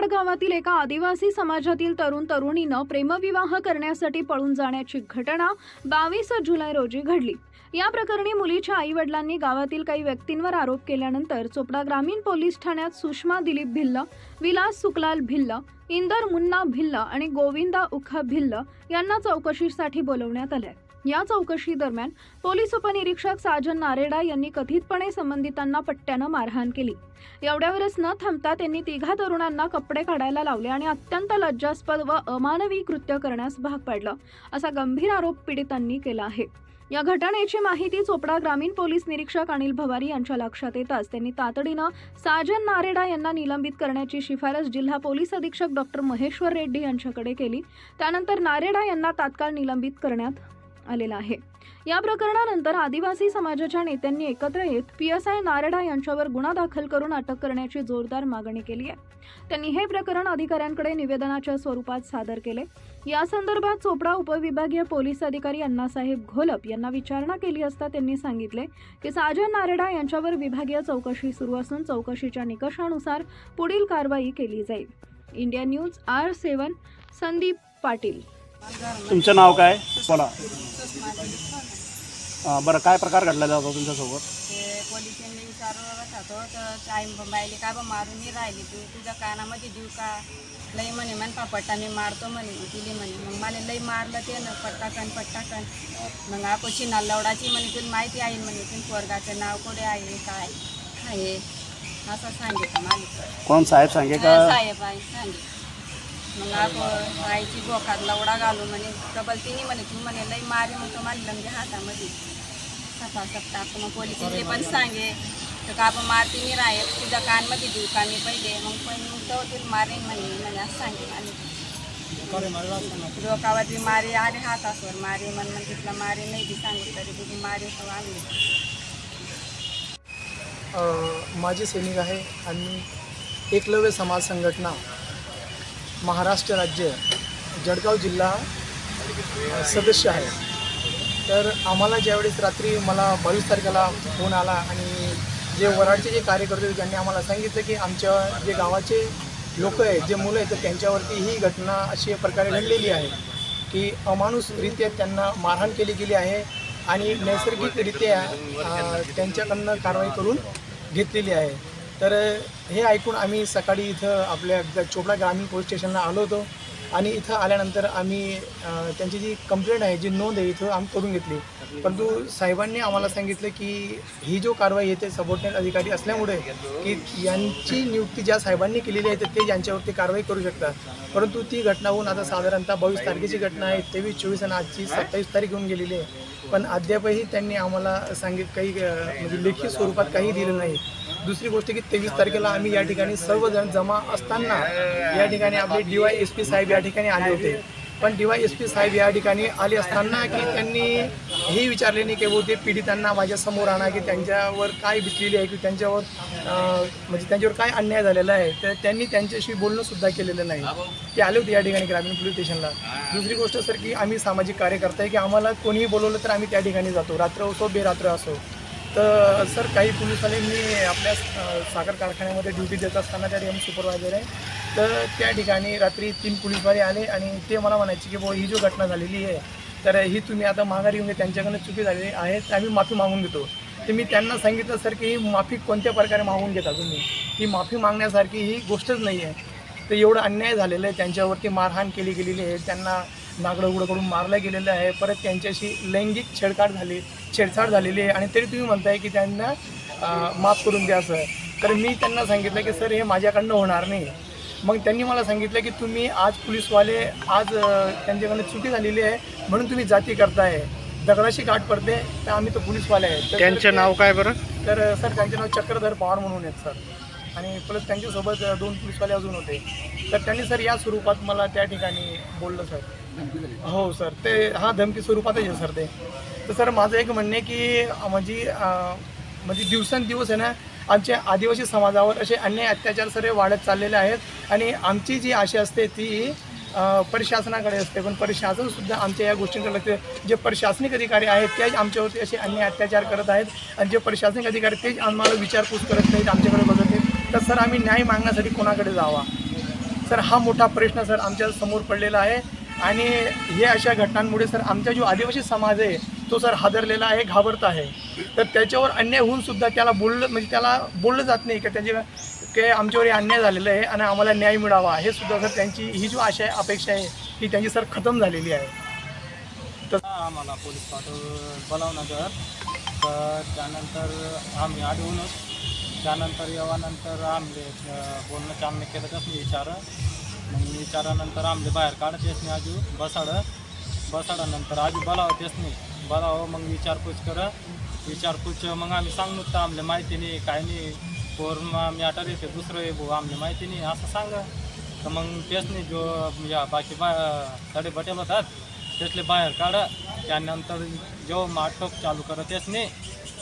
कराड गावातील एका आदिवासी समाजातील तरुण तरुणीनं प्रेमविवाह करण्यासाठी पळून जाण्याची घटना बावीस जुलै रोजी घडली. या प्रकरणी मुलीच्या आई वडिलांनी गावातील काही व्यक्तींवर आरोप केल्यानंतर चोपडा ग्रामीण पोलीस ठाण्यात सुषमा दिलीप भिल्ल विलास सुकलाल भिल्ल इंदर मुन्ना भिल्ल आणि गोविंदा उखा भिल्ल यांना चौकशीसाठी बोलवण्यात आले या चौकशी दरम्यान पोलीस उपनिरीक्षक साजन नारेडा यांनी कथितपणे संबंधितांना पट्ट्यानं मारहाण केली. एवढ्यावरच न थांबता त्यांनी तिघा तरुणांना कपडे काढायला लावले आणि अत्यंत लज्जास्पद व अमानवी कृत्य करण्यास भाग पाडलं असा गंभीर आरोप पीडितांनी केला आहे. या घटनेची माहिती चोपडा ग्रामीण पोलीस निरीक्षक अनिल भवारी यांच्या लक्षात येताच त्यांनी तातडीनं साजन नारेडा यांना निलंबित करण्याची शिफारस जिल्हा पोलीस अधीक्षक डॉक्टर महेश्वर रेड्डी यांच्याकडे केली. त्यानंतर नारेडा यांना तात्काळ निलंबित करण्यात आलेला आहे. या प्रकरणानंतर आदिवासी समाजाच्या नेत्यांनी एकत्र येत पी एस आय नारडा यांच्यावर गुन्हा दाखल करून अटक करण्याची जोरदार मागणी केली आहे. त्यांनी हे प्रकरण अधिकाऱ्यांकडे निवेदनाच्या स्वरूपात सादर केले. या संदर्भात चोपडा उपविभागीय पोलीस अधिकारी अण्णासाहेब घोलप यांना विचारणा केली असता त्यांनी सांगितले की साजन नारेडा यांच्यावर विभागीय चौकशी सुरू असून चौकशीच्या निकषानुसार पुढील कारवाई केली जाईल. India news R seven Sandeep Patil. तुमचं नाव काय? बोला. बरं काय प्रकार घडलेला होता तुमच्यासोबत? ते पोलिसांनी विचारत होतो तर टाईम बायले का बा मारून नाही राहिली तू? तुझ्या कानामध्ये जीव का? लई म्हणे म्हण पट्टा मी मारतो म्हणे तिली म्हणे. मग मला लई मारलं ते ना पट्टाकन पट्टाकन. मग लवडाची म्हणे तुला माहिती आहे म्हणे पोरगाचं नाव आहे काय आहे? असं सांगितलं कोण साहेब सांगे का? साहेब आहे सांगितलं. मग आपण आईची बोखात लवडा घालू म्हणे डबल तिने म्हणे तू म्हणे लई मारे मग तो मारलं म्हणजे हातामध्ये. सफा सप्ता मग पोलिसांनी पण सांगे तर का आपण मारती नाही राहील तुझ्या कानमध्ये देऊ का मी पहिले? मग पण तो तुला मारेन म्हणे म्हणे असं सांगेन आणि डोकावरती मारे आले हातासवर मारे मन मग तिथला मारे नाही ती सांगितलं तरी तुझी मारे तो आणले माजी सैनिक आहे आणि एकलव्य समाज संघटना महाराष्ट्र राज्य जळगाव जिल्हा सदस्य आहे. तर आम्हाला ज्यावेळेस रात्री मला बावीस तारखेला फोन आला आणि जे वराडचे जे कार्यकर्ते होते त्यांनी आम्हाला सांगितलं की आमच्या जे गावाचे लोक आहेत जे मुलं आहेत तर त्यांच्यावरती ही घटना अशी प्रकारे घडलेली आहे की अमानुषरित्या त्यांना मारहाण केली गेली आहे आणि नैसर्गिकरित्या त्यांच्याकडनं कारवाई करून घेतलेली आहे. तर हे ऐकून आम्ही सकाळी इथं आपल्या चोपडा ग्रामीण पोलीस स्टेशनला आलो होतो आणि इथं आल्यानंतर आम्ही त्यांची जी कंप्लेंट आहे जी नोंद आहे इथं आम्ही करून घेतली. परंतु साहेबांनी आम्हाला सांगितलं की ही जो कारवाई येते सबॉर्डिनेट अधिकारी असल्यामुळे की यांची नियुक्ती ज्या साहेबांनी केलेली आहे तर ते यांच्यावरती कारवाई करू शकतात. परंतु ती घटना होऊन आता साधारणतः बावीस तारखेची घटना आहे तेवीस चोवीस आणि आजची सत्तावीस तारीख होऊन गेलेली आहे. पण अद्यापही त्यांनी आम्हाला सांगित काही म्हणजे लेखी स्वरूपात काही दिलं नाही. दुसरी गोष्ट की तेवीस तारखेला आम्ही या ठिकाणी सर्वजण जमा असताना या ठिकाणी आपले डी वाय एस पी साहेब या ठिकाणी आले होते. पण डी वाय एस पी साहेब या ठिकाणी आले असताना की त्यांनी हे विचारले नाही की वो ते पीडितांना माझ्यासमोर आणा की त्यांच्यावर काय बितलेली आहे की त्यांच्यावर म्हणजे त्यांच्यावर काय अन्याय झालेला आहे. तर त्यांनी त्यांच्याशी बोलणंसुद्धा केलेलं नाही. ते आले होते या ठिकाणी ग्रामीण पोलीस स्टेशनला. दुसरी गोष्ट सर की आम्ही सामाजिक कार्यकर्ता आहे की आम्हाला कोणीही बोलवलं तर आम्ही त्या ठिकाणी जातो. रात्र असो बेरात्र असो. तर सर काही पोलिसवाल्यांनी आपल्या साखर कारखान्यामध्ये ड्युटी देत असताना त्या ठिकाणी सुपरवायझर आहे. तर त्या ठिकाणी रात्री तीन पोलिसवाले आले आणि ते मला म्हणायचे की बुवा ही जो घटना झालेली आहे तर ही तुम्ही आता माघारी येऊन त्यांच्याकडनं चुकी झालेली आहे तर आम्ही माफी मागून घेतो तर मी त्यांना सांगितलं सर की ही माफी कोणत्या प्रकारे मागून घेता तुम्ही? ही माफी मागण्यासारखी ही गोष्टच नाही आहे. तर एवढं अन्याय झालेलं आहे त्यांच्यावरती मारहाण केली गेलेली आहे त्यांना नागडं उघडं करून मारलं गेलेलं आहे. परत त्यांच्याशी लैंगिक छेडछाड झाली छेडछाड झालेली आहे. आणि तरी तुम्ही म्हणताय की त्यांना माफ करून द्या असं तर मी त्यांना सांगितलं की सर हे माझ्याकडनं होणार नाही. मग त्यांनी मला सांगितलं की तुम्ही आज पोलीसवाले आज त्यांच्याकडनं चुकी झालेली आहे. म्हणून तुम्ही जाती करताय. दगडाशी गाठ पडते तर आम्ही तर पोलीसवाले आहेत तर- त्यांचं नाव काय बरं? तर सर त्यांचे नाव चक्रधर पवार म्हणून आहेत सर. आणि प्लस त्यांच्यासोबत दोन पोलीसवाले अजून होते. तर त्यांनी सर या स्वरूपात मला त्या ठिकाणी बोललं सर. हो सर. ते हा धमकी स्वरूपातच आहे सर ते. तर सर माझं एक म्हणणं आहे की म्हणजे म्हणजे दिवसेंदिवस आहे ना आमच्या आदिवासी समाजावर असे अन्याय अत्याचार सर वाढत चाललेले आहेत. आणि आमची जी आशा असते ती प्रशासनाकडे असते. पण प्रशासनसुद्धा आमच्या या गोष्टींकडे लक्ष जे प्रशासनिक अधिकारी आहेत तेच आमच्यावरती असे अन्याय अत्याचार करत आहेत. आणि जे प्रशासनिक अधिकारी तेच आम्हाला विचारपूस करत नाहीत आमच्याकडे बघत नाहीत. तर सर आम्ही न्याय मागण्यासाठी कोणाकडे जावा? सर हा मोठा प्रश्न सर आमच्यासमोर पडलेला आहे. आणि हे अशा घटनांमुळे सर आमचा जो आदिवासी समाज आहे तो सर हादरलेला आहे घाबरत आहे. तर त्याच्यावर अन्याय होऊन सुद्धा त्याला बोललं म्हणजे त्याला बोललं जात नाही का त्याचे की आमच्यावर हे अन्याय झालेला आहे आणि आम्हाला न्याय मिळावा. हे सुद्धा सर त्यांची ही जी आशा आहे अपेक्षा आहे ही त्यांची सर खतम झालेली आहे. आम्हाला पोलीस पाठवून बोलावनगर. तर त्यानंतर आम्ही आढळूनच त्यानंतर येवानंतर आम्ही बोलणं चालणं केलं तर मी मग विचारानंतर आमले बाहेर काढत त्यासनी नाही आजू. बसाडं. बसाडानंतर आजू बोलावं तेच नाही. बोलावं मग विचारपूस कर. विचारपूस मग आम्ही सांगू तर आमले माहिती नाही काय नाही. पोर आम्ही आटर येते दुसरं आहे भाऊ आमले माहिती नाही असं सांगा. तर मग तेच नाही जो या बाकी बा तडे बटेल होतात त्यातले बाहेर काढा. त्यानंतर जेव्हा माटोक चालू करत तेच नाही.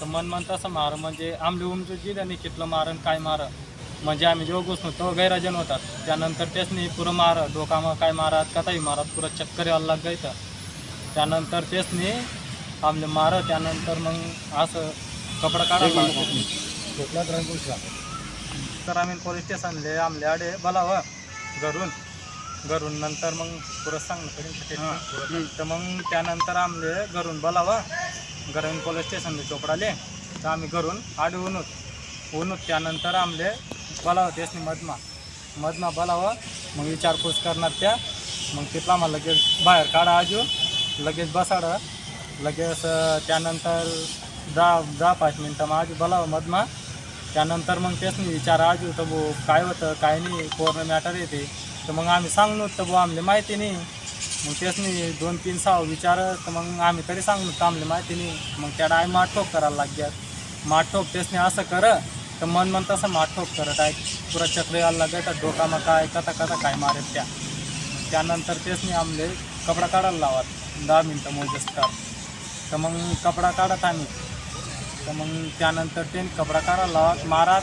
तर मन मन तसं मार म्हणजे आमले उमजू जिलं नाही कितलं मारण काय मार. म्हणजे आम्ही जेव्हा घुसलो तेव्हा गैरहजन होतात. त्यानंतर तेच नाही पुरं मार डोकामं काय मारत कथाही मारत पुरं चक्कर यायला लाग गायचं त्यानंतर तेच नाही आमले मार त्यानंतर मग असं कपडा काढायला ग्रामीण पोलीस स्टेशनले आमले आडे बोलावं घरून. घरून नंतर मग पुरं सांगणं पडेल तर मग त्यानंतर आमले घरून बोलावं. ग्रामीण पोलीस स्टेशनले चोपडाले तर आम्ही घरून आडे उनूत उनूत त्यानंतर आमले बोलावं तेच नाही मधमा. मधमा बोलावं मग विचारपूस करणार त्या. मग तिथला आम्हाला लगेच बाहेर काढा आजू. लगेच बसाडं. लगेच त्यानंतर दहा दहा पाच मिनटं मग आजू बोलावं मधमा. त्यानंतर मग तेच नाही विचार आजू तर भाऊ काय होतं काय नाही कोरोना मॅटर येते तर मग आम्ही सांगलो तर भाऊ आमले माहिती नाही. मग तेच नाही दोन तीन सहा विचार तर मग आम्ही तरी सांगलो तर आमले माहिती नाही. मग त्याला आम्ही माठोक करायला लागल्यात. माठोक तेच नाही असं कर. तर मन मन तसं माठोक करत आहे. पुरा चक्र यायला लागत डोकामा काय कथा कथा काय मारत त्या. त्यानंतर तेच मी आमले कपडा काढायला लावत. दहा मिनटं मोजेस कर तर मग कपडा काढत आम्ही. तर मग त्यानंतर त्यांनी कपडा काढायला लावत. मारात.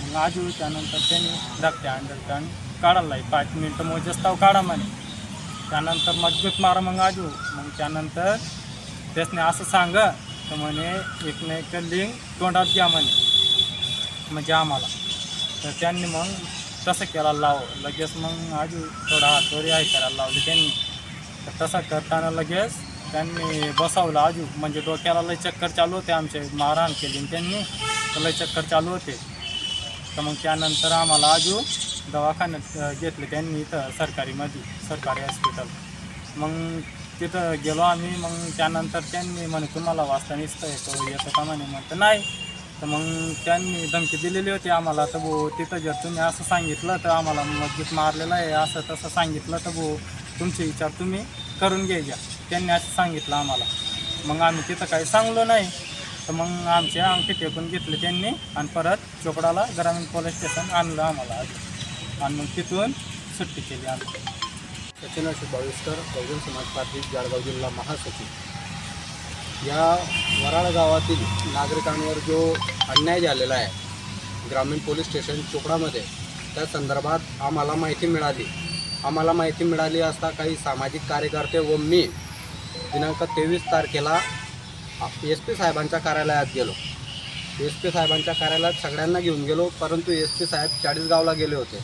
मग आजू त्यानंतर त्यांनी धाकट्या अंडर आणि काढायला लावी पाच मिनटं मोजस ताव काढा म्हणे. त्यानंतर मजबूत मारा मग आजू मग त्यानंतर त्यासने असं सांग. तर म्हणे एक नाही एक लिंग तोंडात घ्या म्हणे. म्हणजे आम्हाला. तर त्यांनी मग तसं केला लाव. लगेच मग आजू थोडा हातोरी आहे करायला लावली त्यांनी. तर तसं करताना लगेच त्यांनी बसवलं आजू म्हणजे डोक्याला लय चक्कर चालू होते आमचे मारहाण केली त्यांनी. तर लय चक्कर चालू होते. तर मग त्यानंतर आम्हाला आजू दवाखान्यात घेतले त्यांनी इथं सरकारीमध्ये सरकारी हॉस्पिटल. मग तिथं गेलो आम्ही. मग त्यानंतर त्यांनी म्हणे तुम्हाला वाचता निसतं येतो येतं का? म्हणे. म्हणतं नाही. तर मग त्यांनी धमकी दिलेली होती आम्हाला. तर भाऊ तिथं जर तुम्ही असं सांगितलं तर आम्हाला मस्जिद मारलेलं आहे. असं तसं सांगितलं तर भाऊ तुमचे विचार तुम्ही करून घ्यायच्या त्यांनी असं सांगितलं आम्हाला. मग आम्ही तिथं काही सांगलो नाही. तर मग आमचे अंगठी टेकून घेतले त्यांनी आणि परत चोपडाला ग्रामीण पोलीस स्टेशन आणलं आम्हाला. आणि मग तिथून सुट्टी केली आम्ही. सचिन अशोक बाविस्कर बहुजन समाज पार्टी जळगाव जिल्हा महासचिव. या वराळ गावातील नागरिकांवर जो अन्याय झालेला आहे. ग्रामीण पोलीस स्टेशन चोपडामध्ये त्या संदर्भात आम्हाला माहिती मिळाली. आम्हाला माहिती मिळाली असता काही सामाजिक कार्यकर्ते व मी दिनांक तेवीस तारखेला एस पी साहेबांच्या कार्यालयात गेलो. एस पी साहेबांच्या कार्यालयात सगळ्यांना घेऊन गेलो परंतु एस पी साहेब चाळीसगावला गेले होते.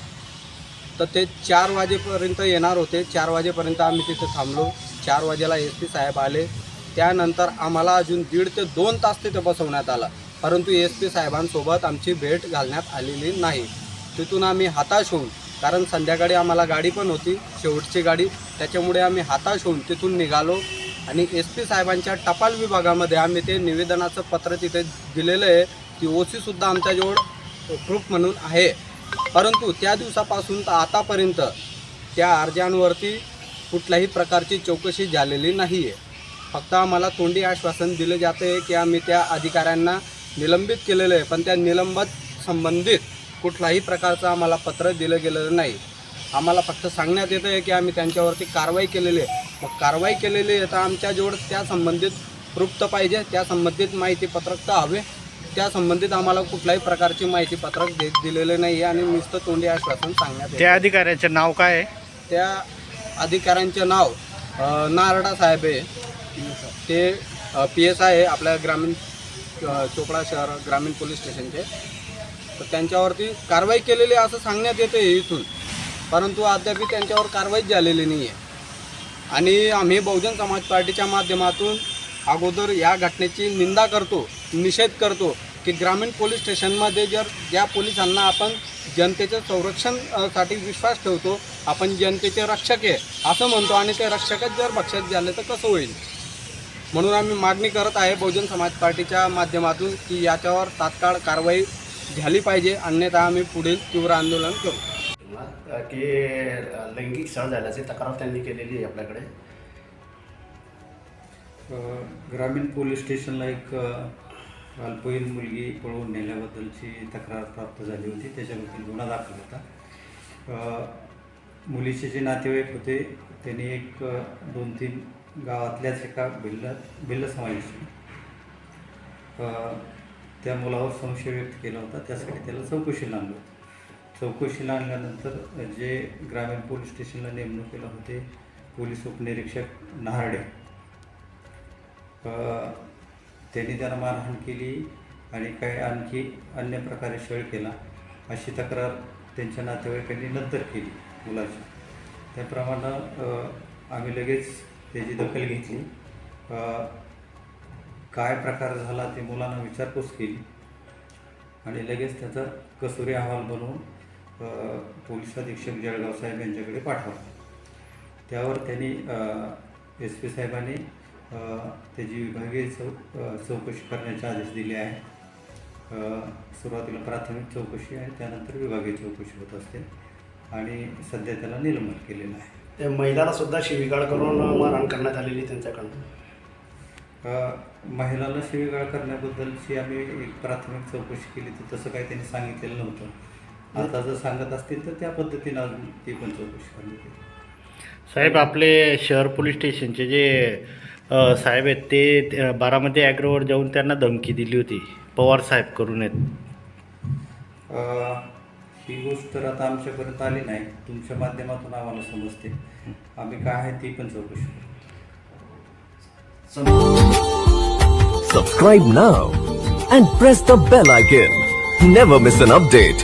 तर ते चार वाजेपर्यंत येणार होते. चार वाजेपर्यंत आम्ही तिथे थांबलो. चार वाजेला एस पी साहेब आले. त्यानंतर आम्हाला अजून दीड ते दोन तास तिथे बसवण्यात आला. परंतु एस पी साहेबांसोबत आमची भेट घालण्यात आलेली नाही. तिथून आम्ही हाताश होऊन कारण संध्याकाळी आम्हाला गाडी पण होती शेवटची गाडी. त्याच्यामुळे आम्ही हाताश होऊन तिथून निघालो आणि एस पी साहेबांच्या टपाल विभागामध्ये आम्ही ते निवेदनाचं पत्र तिथे दिलेलं आहे. ती ओ सीसुद्धा आमच्याजवळ प्रूफ म्हणून आहे. परंतु त्या दिवसापासून तर आतापर्यंत त्या अर्जांवरती कुठल्याही प्रकारची चौकशी झालेली नाही आहे फक्त आम्हाला तोंडी आश्वासन दिलं जातं आहे की आम्ही त्या अधिकाऱ्यांना निलंबित केलेलं आहे पण त्या निलंबित संबंधित कुठलाही प्रकारचं आम्हाला पत्र दिलं गेलेलं नाही. आम्हाला फक्त सांगण्यात येतं आहे की आम्ही त्यांच्यावरती कारवाई केलेली आहे. मग कारवाई केलेली आहे तर आमच्याजवळ त्या संबंधित तर पाहिजे त्या संबंधित माहिती पत्रक तर हवे. त्या संबंधित आम्हाला कुठल्याही प्रकारची माहिती पत्रक दे दिलेलं नाही आहे आणि नुसतं तोंडी आश्वासन सांगण्यात येतं त्या अधिकाऱ्याचे नाव काय आहे? त्या अधिकाऱ्यांचे नाव नारडा साहेब आहे. ते पी एस आय आहे आपल्या ग्रामीण चोपडा शहर ग्रामीण पोलीस स्टेशनचे. तर त्यांच्यावरती कारवाई केलेली आहे असं सांगण्यात येतं आहे इथून. परंतु अद्याप त्यांच्यावर कारवाईच झालेली नाही आहे आणि आम्ही बहुजन समाज पार्टीच्या माध्यमातून अगोदर या घटनेची निंदा करतो निषेध करतो की ग्रामीण पोलीस स्टेशनमध्ये जर ज्या पोलिसांना आपण जनतेचं संरक्षणसाठी विश्वास ठेवतो आपण जनतेचे रक्षक आहे असं म्हणतो आणि ते रक्षकच जर बक्षत झाले तर कसं होईल? म्हणून आम्ही मागणी करत आहे बहुजन समाज पार्टीच्या माध्यमातून की याच्यावर तात्काळ कारवाई झाली पाहिजे. अन्यथा आम्ही पुढील तीव्र आंदोलन करू. की लैंगिक छळ झाल्याची तक्रार त्यांनी केलेली आहे आपल्याकडे. ग्रामीण पोलीस स्टेशनला एक अल्पवयीन मुलगी पळवून नेल्याबद्दलची तक्रार प्राप्त झाली होती. त्याच्याबद्दल गुन्हा दाखल होता. मुलीचे जे नातेवाईक होते त्यांनी एक दोन तीन गावातल्याच एका भिल्ल भिल्ल समाजाशी त्या मुलावर संशय व्यक्त केला होता. त्यासाठी त्याला चौकशीला आणलं होतं चौकशीला आणल्यानंतर जे ग्रामीण पोलीस स्टेशनला नेमणूक केलं होते पोलीस उपनिरीक्षक नहारडे त्यांनी त्यांना मारहाण केली आणि काही आणखी अन्य प्रकारे छळ केला. अशी तक्रार त्यांच्या नातेवाईकांनी नंतर केली मुलाची. त्याप्रमाणे आम्ही लगेच त्याची दखल घेतली काय प्रकार झाला ते मुलांना विचारपूस केली आणि लगेच त्याचा कसुरी अहवाल बनवून पोलीस अधीक्षक जळगाव साहेब यांच्याकडे पाठवला. त्यावर त्यांनी एस पी साहेबांनी त्याची विभागीय चौ चौकशी करण्याचे आदेश दिले आहे सुरुवातीला प्राथमिक चौकशी आणि त्यानंतर विभागीय चौकशी होत असते आणि सध्या त्याला निलंबन केलेलं आहे. त्या महिलाला सुद्धा शिवीगाळ करून मारहाण करण्यात आलेली त्यांच्याकडून. अ, महिलाला शिवीगाळ करण्याबद्दलची आम्ही एक प्राथमिक चौकशी केली. तर तसं काही त्यांनी सांगितलेलं नव्हतं. आता जर सांगत असतील तर त्या पद्धतीनं अजून ती पण चौकशी करण्यात येईल. साहेब आपले शहर पोलीस स्टेशनचे जे अ, साहेब आहेत ते अ, बारामती ॲग्रोवर जाऊन त्यांना धमकी दिली होती. पवार साहेब करून आहेत. अ, ही गोष्ट तर आता आमच्यापर्यंत आली नाही. तुमच्या माध्यमातून आम्हाला समजते. आम्ही काय आहे ती पण चौकशी subscribe now and press the bell icon never miss an update.